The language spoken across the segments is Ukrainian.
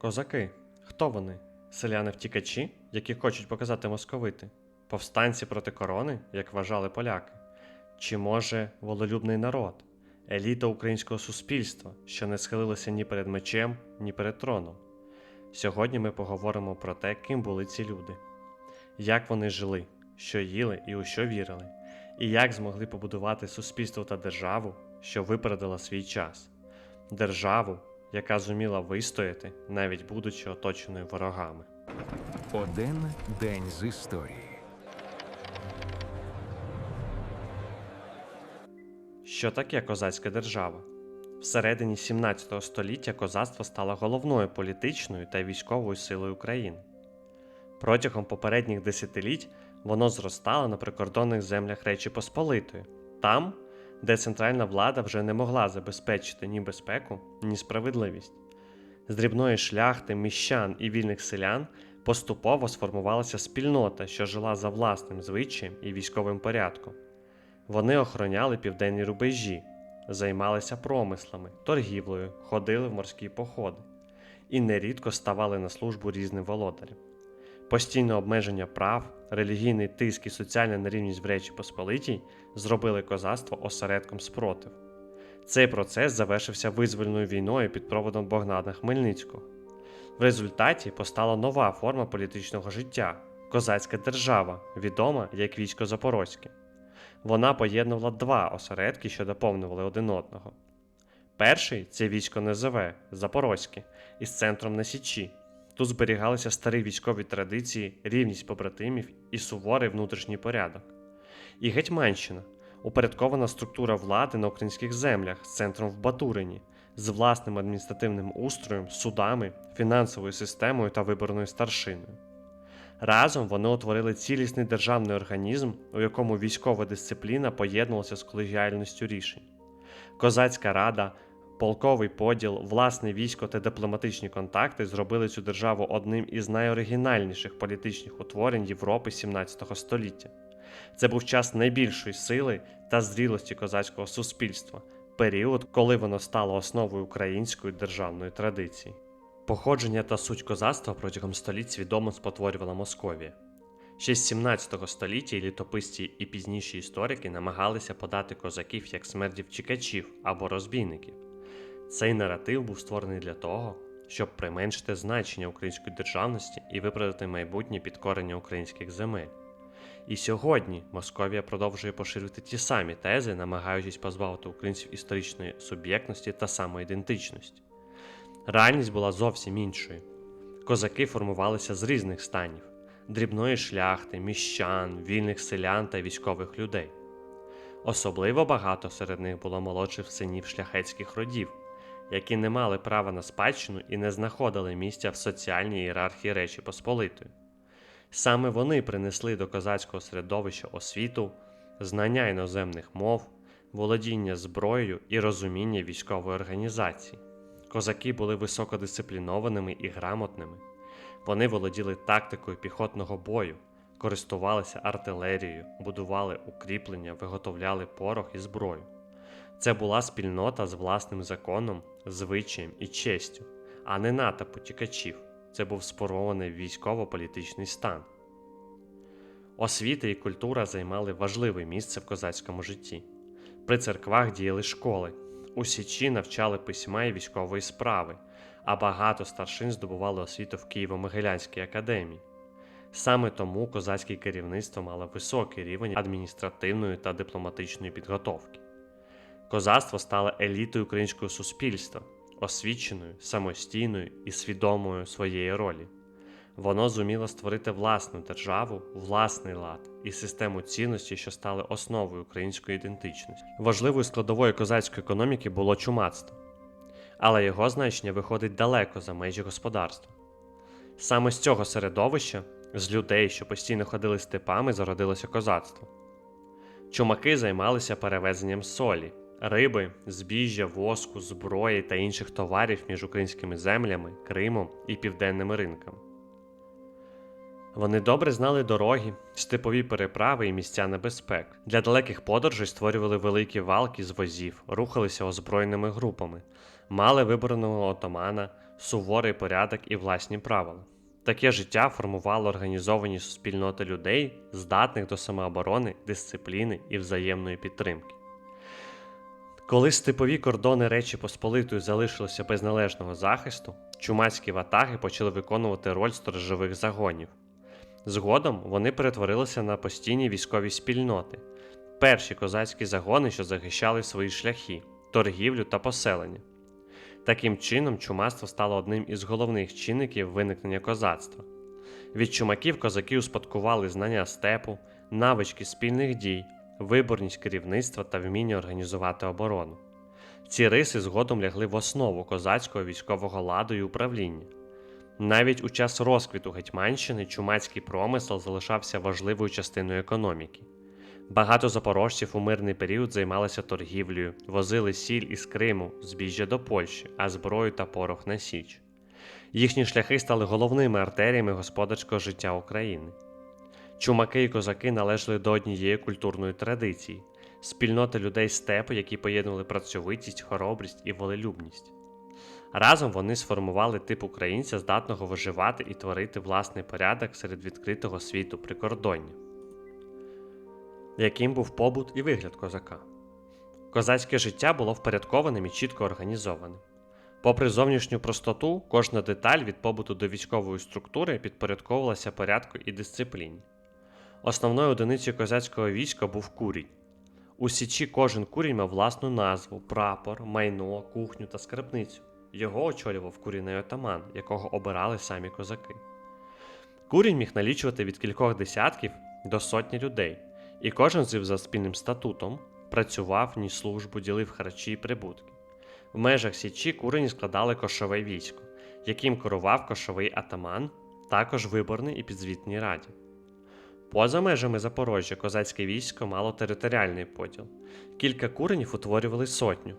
Козаки. Хто вони? Селяни втікачі, які хочуть показати московити? Повстанці проти корони, як вважали поляки? Чи може волелюбний народ, еліта українського суспільства, що не схилилася ні перед мечем, ні перед троном? Сьогодні ми поговоримо про те, ким були ці люди, як вони жили, що їли і у що вірили, і як змогли побудувати суспільство та державу, що випередила свій час, державу, яка зуміла вистояти, навіть будучи оточеною ворогами. Один день з історії. Що таке козацька держава? Всередині 17 століття козацтво стало головною політичною та військовою силою країни. Протягом попередніх десятиліть воно зростало на прикордонних землях Речі Посполитої, там, де центральна влада вже не могла забезпечити ні безпеку, ні справедливість. З дрібної шляхти, міщан і вільних селян поступово сформувалася спільнота, що жила за власним звичаєм і військовим порядком. Вони охороняли південні рубежі, займалися промислами, торгівлею, ходили в морські походи і нерідко ставали на службу різним володарям. Постійне обмеження прав, релігійний тиск і соціальна нерівність в Речі Посполитій зробили козацтво осередком спротиву. Цей процес завершився визвольною війною під проводом Богдана Хмельницького. В результаті постала нова форма політичного життя козацька держава, відома як військо Запорозьке. Вона поєднувала два осередки, що доповнювали один одного. Перший це військо НЗВ Запорозьке із центром на Січі. Тут зберігалися старі військові традиції, рівність побратимів і суворий внутрішній порядок. І Гетьманщина упорядкована структура влади на українських землях з центром в Батурині, з власним адміністративним устроєм, судами, фінансовою системою та виборною старшиною. Разом вони утворили цілісний державний організм, у якому військова дисципліна поєднувалася з колегіальністю рішень. Козацька рада, полковий поділ, власне військо та дипломатичні контакти зробили цю державу одним із найоригінальніших політичних утворень Європи 17 століття. Це був час найбільшої сили та зрілості козацького суспільства, період, коли воно стало основою української державної традиції. Походження та суть козацтва протягом століть свідомо спотворювала Московія. Ще з 17 століття літописці і пізніші історики намагалися подати козаків як смердів чекачів або розбійників. Цей наратив був створений для того, щоб применшити значення української державності і виправдати майбутнє підкорення українських земель. І сьогодні Московія продовжує поширювати ті самі тези, намагаючись позбавити українців історичної суб'єктності та самоідентичності. Реальність була зовсім іншою. Козаки формувалися з різних станів: дрібної шляхти, міщан, вільних селян та військових людей. Особливо багато серед них було молодших синів шляхетських родів, які не мали права на спадщину і не знаходили місця в соціальній ієрархії Речі Посполитої. Саме вони принесли до козацького середовища освіту, знання іноземних мов, володіння зброєю і розуміння військової організації. Козаки були високодисциплінованими і грамотними. Вони володіли тактикою піхотного бою, користувалися артилерією, будували укріплення, виготовляли порох і зброю. Це була спільнота з власним законом, звичаєм і честю, а не натовп утікачів. Це був спорований військово-політичний стан. Освіта і культура займали важливе місце в козацькому житті. При церквах діяли школи, у Січі навчали письма і військової справи, а багато старшин здобували освіту в Києво-Могилянській академії. Саме тому козацьке керівництво мало високий рівень адміністративної та дипломатичної підготовки. Козацтво стало елітою українського суспільства, освіченою, самостійною і свідомою своєї ролі. Воно зуміло створити власну державу, власний лад і систему цінностей, що стали основою української ідентичності. Важливою складовою козацької економіки було чумацтво, але його значення виходить далеко за межі господарства. Саме з цього середовища, з людей, що постійно ходили степами, зародилося козацтво. Чумаки займалися перевезенням солі, риби, збіжжя, воску, зброї та інших товарів між українськими землями, Кримом і південними ринками. Вони добре знали дороги, степові переправи і місця небезпек. Для далеких подорожей створювали великі валки з возів, рухалися озброєними групами, мали вибраного отамана, суворий порядок і власні правила. Таке життя формувало організовані спільноти людей, здатних до самооборони, дисципліни і взаємної підтримки. Коли степові кордони Речі Посполитої залишилися без належного захисту, чумацькі ватаги почали виконувати роль сторожових загонів. Згодом вони перетворилися на постійні військові спільноти, перші козацькі загони, що захищали свої шляхи, торгівлю та поселення. Таким чином, чумацтво стало одним із головних чинників виникнення козацтва. Від чумаків козаки успадкували знання степу, навички спільних дій, виборність керівництва та вміння організувати оборону. Ці риси згодом лягли в основу козацького військового ладу і управління. Навіть у час розквіту Гетьманщини чумацький промисел залишався важливою частиною економіки. Багато запорожців у мирний період займалися торгівлею, возили сіль із Криму, збіжжя до Польщі, а зброю та порох на Січ. Їхні шляхи стали головними артеріями господарського життя України. Чумаки і козаки належали до однієї культурної традиції спільноти людей степу, які поєднували працьовитість, хоробрість і волелюбність. Разом вони сформували тип українця, здатного виживати і творити власний порядок серед відкритого світу прикордоння. Яким був побут і вигляд козака? Козацьке життя було впорядкованим і чітко організованим. Попри зовнішню простоту, кожна деталь від побуту до військової структури підпорядковувалася порядку і дисципліні. Основною одиницею козацького війська був курінь. У січі кожен курінь мав власну назву, прапор, майно, кухню та скарбницю. Його очолював курінний отаман, якого обирали самі козаки. Курінь міг налічувати від кількох десятків до сотні людей, і кожен них за спільним статутом працював, ніс службу, ділив харчі і прибутки. В межах січі курені складали кошове військо, яким керував кошовий атаман, також виборний і підзвітній раді. Поза межами Запорожжя козацьке військо мало територіальний поділ. Кілька куренів утворювали сотню,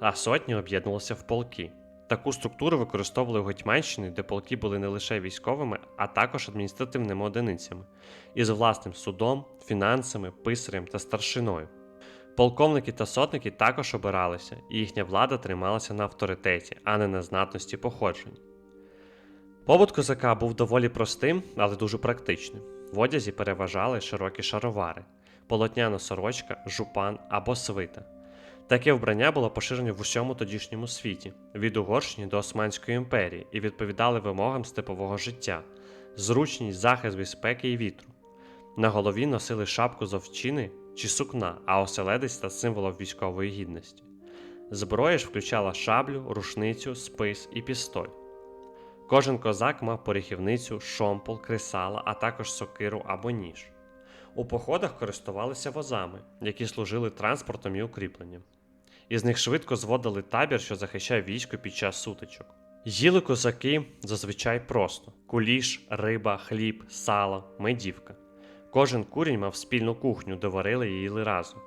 а сотні об'єднувалися в полки. Таку структуру використовували в Гетьманщині, де полки були не лише військовими, а також адміністративними одиницями, із власним судом, фінансами, писарем та старшиною. Полковники та сотники також обиралися, і їхня влада трималася на авторитеті, а не на знатності походження. Побут козака був доволі простим, але дуже практичним. В одязі переважали широкі шаровари, полотняна сорочка, жупан або свита. Таке вбрання було поширене в усьому тодішньому світі, від Угорщини до Османської імперії, і відповідали вимогам степового життя, зручність, захист від спеки і вітру. На голові носили шапку з овчини чи сукна, а оселедець та символом військової гідності. Зброя ж включала шаблю, рушницю, спис і пістоль. Кожен козак мав поріхівницю, шомпол, кресала, а також сокиру або ніж. У походах користувалися возами, які служили транспортом і укріпленням. Із них швидко зводили табір, що захищав військо під час сутичок. Їли козаки зазвичай просто: куліш, риба, хліб, сало, медівка. Кожен курінь мав спільну кухню, де варили і їли разом.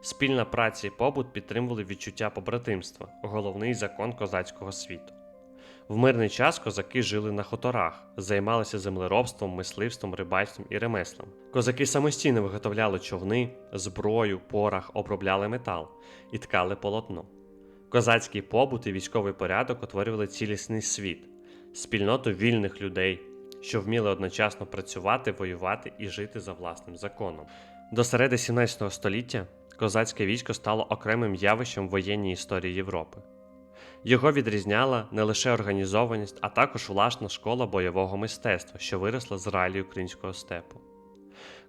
Спільна праця і побут підтримували відчуття побратимства, головний закон козацького світу. В мирний час козаки жили на хуторах, займалися землеробством, мисливством, рибальством і ремеслом. Козаки самостійно виготовляли човни, зброю, порах, обробляли метал і ткали полотно. Козацький побут і військовий порядок утворювали цілісний світ, спільноту вільних людей, що вміли одночасно працювати, воювати і жити за власним законом. До середи 17 століття козацьке військо стало окремим явищем воєнній історії Європи. Його відрізняла не лише організованість, а також власна школа бойового мистецтва, що виросла з реалій українського степу.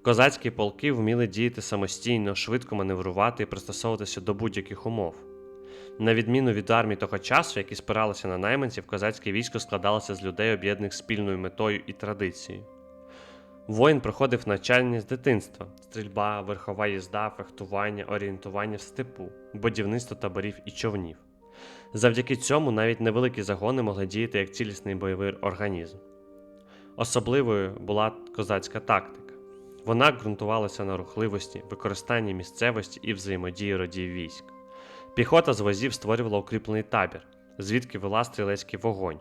Козацькі полки вміли діяти самостійно, швидко маневрувати і пристосовуватися до будь-яких умов. На відміну від армій того часу, які спиралися на найманців, козацьке військо складалося з людей, об'єднаних спільною метою і традицією. Воїн проходив навчання з дитинства: стрільба, верхова їзда, фехтування, орієнтування в степу, будівництво таборів і човнів. Завдяки цьому навіть невеликі загони могли діяти як цілісний бойовий організм. Особливою була козацька тактика. Вона ґрунтувалася на рухливості, використанні місцевості і взаємодії родів військ. Піхота з возів створювала укріплений табір, звідки вела стрілецький вогонь.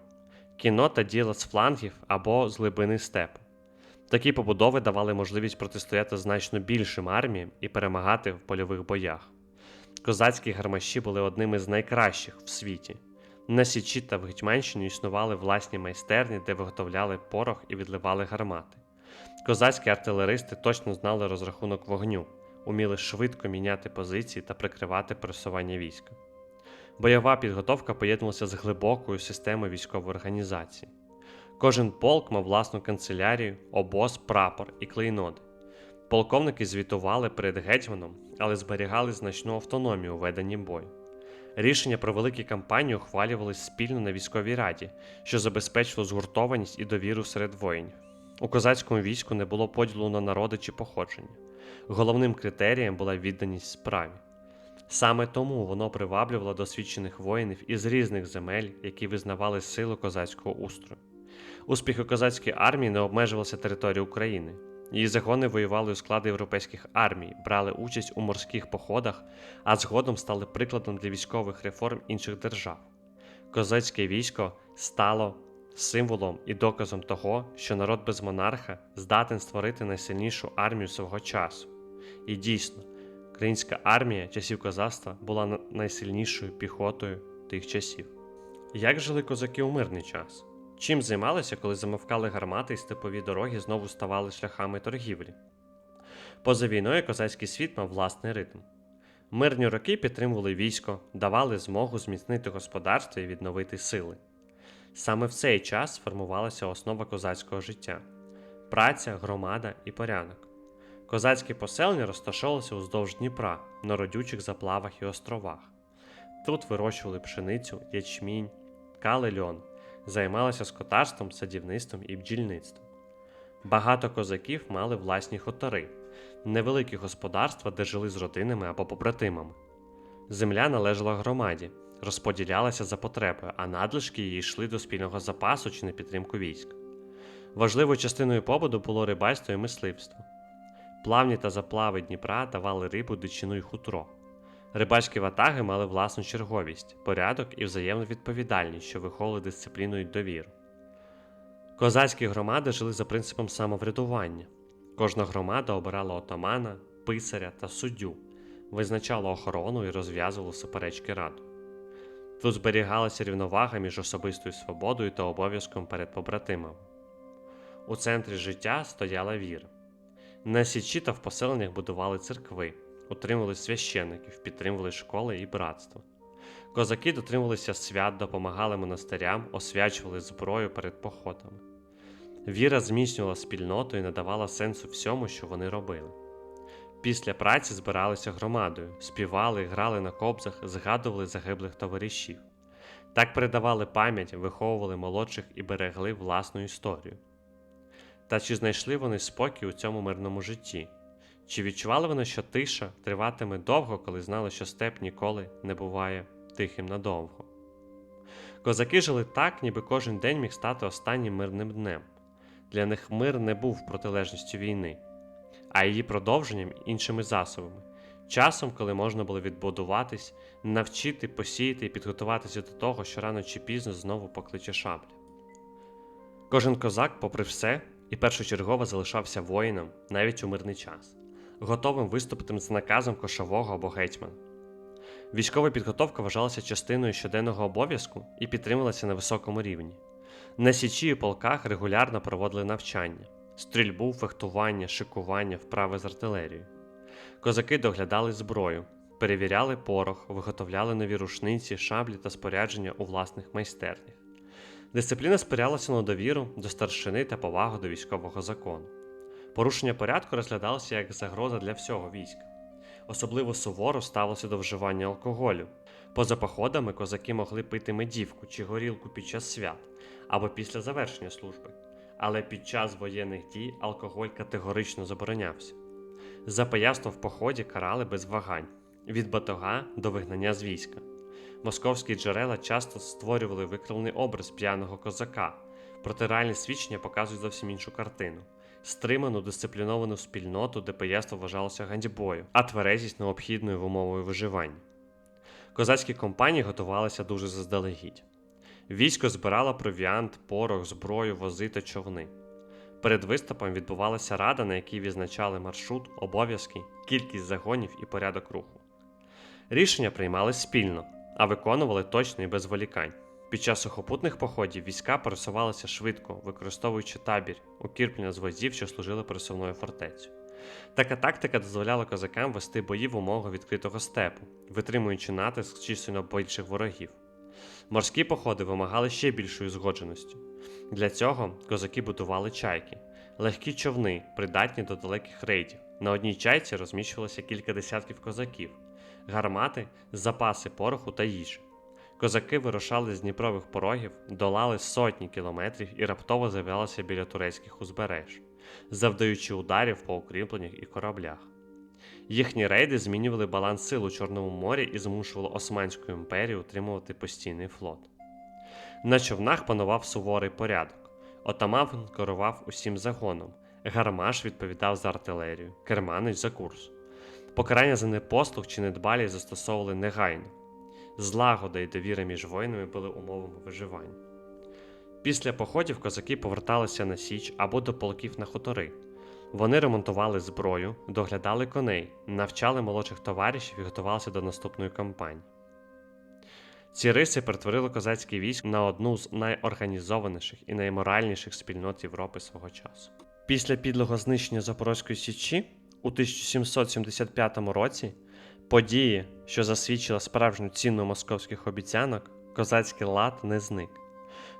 Кінота діяла з флангів або з глибини степу. Такі побудови давали можливість протистояти значно більшим арміям і перемагати в польових боях. Козацькі гармаші були одними з найкращих в світі. На Січі та в Гетьманщині існували власні майстерні, де виготовляли порох і відливали гармати. Козацькі артилеристи точно знали розрахунок вогню, уміли швидко міняти позиції та прикривати пересування війська. Бойова підготовка поєднувалася з глибокою системою військової організації. Кожен полк мав власну канцелярію, обоз, прапор і клейноди. Полковники звітували перед гетьманом, але зберігали значну автономію у веденні бою. Рішення про великі кампанії ухвалювались спільно на військовій раді, що забезпечило згуртованість і довіру серед воїнів. У козацькому війську не було поділу на народи чи походження. Головним критерієм була відданість справі. Саме тому воно приваблювало досвідчених воїнів із різних земель, які визнавали силу козацького устрою. Успіхи козацької армії не обмежувалися територією України. Її загони воювали у складі європейських армій, брали участь у морських походах, а згодом стали прикладом для військових реформ інших держав. Козацьке військо стало символом і доказом того, що народ без монарха здатен створити найсильнішу армію свого часу. І дійсно, українська армія часів козацтва була найсильнішою піхотою тих часів. Як жили козаки у мирний час? Чим займалися, коли замовкали гармати і степові дороги знову ставали шляхами торгівлі? Поза війною козацький світ мав власний ритм. Мирні роки підтримували військо, давали змогу зміцнити господарство і відновити сили. Саме в цей час сформувалася основа козацького життя праця, громада і порядок. Козацькі поселення розташовувалися уздовж Дніпра, на родючих заплавах і островах. Тут вирощували пшеницю, ячмінь, ткали льон, займалися скотарством, садівництвом і бджільництвом. Багато козаків мали власні хутори, невеликі господарства, де жили з родинами або побратимами. Земля належала громаді, розподілялася за потребою, а надлишки її йшли до спільного запасу чи на підтримку військ. Важливою частиною побуду було рибальство і мисливство. Плавні та заплави Дніпра давали рибу, дичину і хутро. Рибальські ватаги мали власну черговість, порядок і взаємну відповідальність, що виховували дисципліну і довіру. Козацькі громади жили за принципом самоврядування. Кожна громада обирала отамана, писаря та суддю, визначала охорону і розв'язувала суперечки раду. Тут зберігалася рівновага між особистою свободою та обов'язком перед побратимами. У центрі життя стояла віра. На січі та в поселеннях будували церкви, утримували священиків, підтримували школи і братства. Козаки дотримувалися свят, допомагали монастирям, освячували зброю перед походами. Віра зміцнювала спільноту і надавала сенсу всьому, що вони робили. Після праці збиралися громадою, співали, грали на кобзах, згадували загиблих товаришів. Так передавали пам'ять, виховували молодших і берегли власну історію. Та чи знайшли вони спокій у цьому мирному житті? Чи відчували вони, що тиша триватиме довго, коли знали, що степ ніколи не буває тихим надовго? Козаки жили так, ніби кожен день міг стати останнім мирним днем. Для них мир не був протилежністю війни, а її продовженням іншими засобами, часом, коли можна було відбудуватись, навчити, посіяти і підготуватися до того, що рано чи пізно знову покличе шабля. Кожен козак, попри все, і першочергово залишався воїном навіть у мирний час, готовим виступити з наказом кошового або гетьмана. Військова підготовка вважалася частиною щоденного обов'язку і підтримувалася на високому рівні. На січі і полках регулярно проводили навчання, стрільбу, фехтування, шикування, вправи з артилерією. Козаки доглядали зброю, перевіряли порох, виготовляли нові рушниці, шаблі та спорядження у власних майстернях. Дисципліна спирялася на довіру до старшини та повагу до військового закону. Порушення порядку розглядалося як загроза для всього війська. Особливо суворо ставилося до вживання алкоголю. Поза походами козаки могли пити медівку чи горілку під час свят або після завершення служби, але під час воєнних дій алкоголь категорично заборонявся. За пияцтво в поході карали без вагань від батога до вигнання з війська. Московські джерела часто створювали викривлений образ п'яного козака, проте реальні свідчення показують зовсім іншу картину стриману дисципліновану спільноту, де пияцтво вважалося ганьбою, а тверезість необхідною вимовою виживання. Козацькі компанії готувалися дуже заздалегідь. Військо збирало провіант, порох, зброю, вози та човни. Перед виступом відбувалася рада, на якій відзначали маршрут, обов'язки, кількість загонів і порядок руху. Рішення приймали спільно, а виконували точно і без волікань. Під час сухопутних походів війська пересувалися швидко, використовуючи табір, укріплення з возів, що служили пересувною фортецею. Така тактика дозволяла козакам вести бої в умовах відкритого степу, витримуючи натиск численно більших ворогів. Морські походи вимагали ще більшої згодженості. Для цього козаки будували чайки, легкі човни, придатні до далеких рейдів. На одній чайці розміщувалося кілька десятків козаків, гармати, запаси пороху та їжі. Козаки вирушали з Дніпрових порогів, долали сотні кілометрів і раптово з'являлися біля турецьких узбереж, завдаючи ударів по укріпленнях і кораблях. Їхні рейди змінювали баланс сил у Чорному морі і змушували Османську імперію утримувати постійний флот. На човнах панував суворий порядок. Отаман керував усім загоном, гармаш відповідав за артилерію, керманич за курс. Покарання за непослух чи недбалість застосовували негайно. Злагода і довіра між воїнами були умовами виживання. Після походів козаки поверталися на Січ або до полків на хутори. Вони ремонтували зброю, доглядали коней, навчали молодших товаришів і готувалися до наступної кампанії. Ці риси перетворили козацький військ на одну з найорганізованіших і найморальніших спільнот Європи свого часу. Після підлого знищення Запорозької Січі у 1775 році події, що засвідчила справжню ціну московських обіцянок, козацький лад не зник.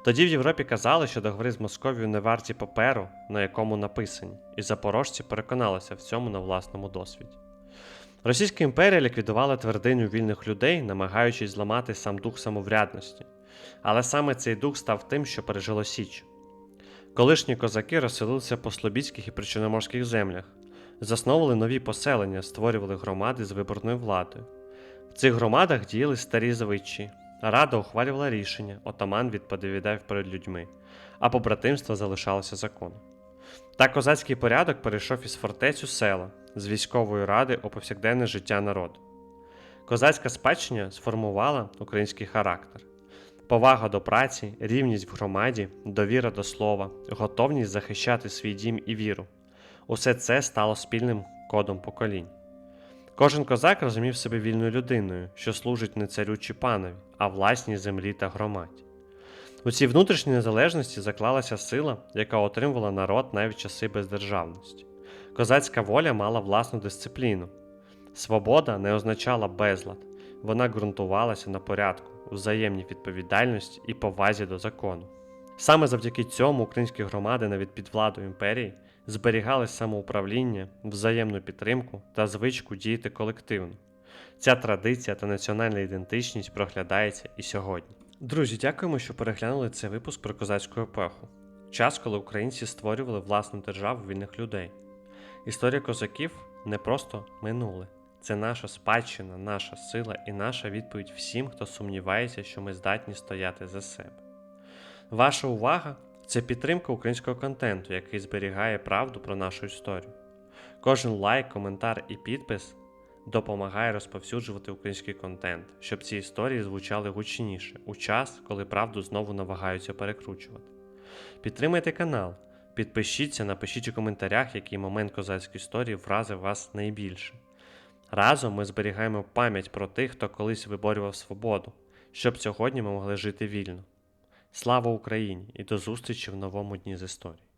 Тоді в Європі казали, що договори з Московією не варті паперу, на якому написані, і запорожці переконалися в цьому на власному досвіді. Російська імперія ліквідувала твердиню вільних людей, намагаючись зламати сам дух самоврядності. Але саме цей дух став тим, що пережило Січ. Колишні козаки розселилися по слобідських і причорноморських землях, засновували нові поселення, створювали громади з виборною владою. В цих громадах діяли старі звичаї, рада ухвалювала рішення, отаман відповідав перед людьми, а побратимство залишалося законом. Так козацький порядок перейшов із фортець у села, з військової ради у повсякденне життя народу. Козацька спадщина сформувала український характер. Повага до праці, рівність в громаді, довіра до слова, готовність захищати свій дім і віру. Усе це стало спільним кодом поколінь. Кожен козак розумів себе вільною людиною, що служить не царю чи панові, а власній землі та громаді. У цій внутрішній незалежності заклалася сила, яка отримувала народ навіть часи бездержавності. Козацька воля мала власну дисципліну. Свобода не означала безлад, вона ґрунтувалася на порядку, взаємній відповідальності і повазі до закону. Саме завдяки цьому українські громади навіть під владою імперії зберігали самоуправління, взаємну підтримку та звичку діяти колективно. Ця традиція та національна ідентичність проглядається і сьогодні. Друзі, дякуємо, що переглянули цей випуск про козацьку епоху. Час, коли українці створювали власну державу вільних людей. Історія козаків не просто минуле. Це наша спадщина, наша сила і наша відповідь всім, хто сумнівається, що ми здатні стояти за себе. Ваша увага це підтримка українського контенту, який зберігає правду про нашу історію. Кожен лайк, коментар і підпис допомагає розповсюджувати український контент, щоб ці історії звучали гучніше у час, коли правду знову намагаються перекручувати. Підтримайте канал, підпишіться, напишіть у коментарях, який момент козацької історії вразив вас найбільше. Разом ми зберігаємо пам'ять про тих, хто колись виборював свободу, щоб сьогодні ми могли жити вільно. Слава Україні і до зустрічі в новому дні з історії!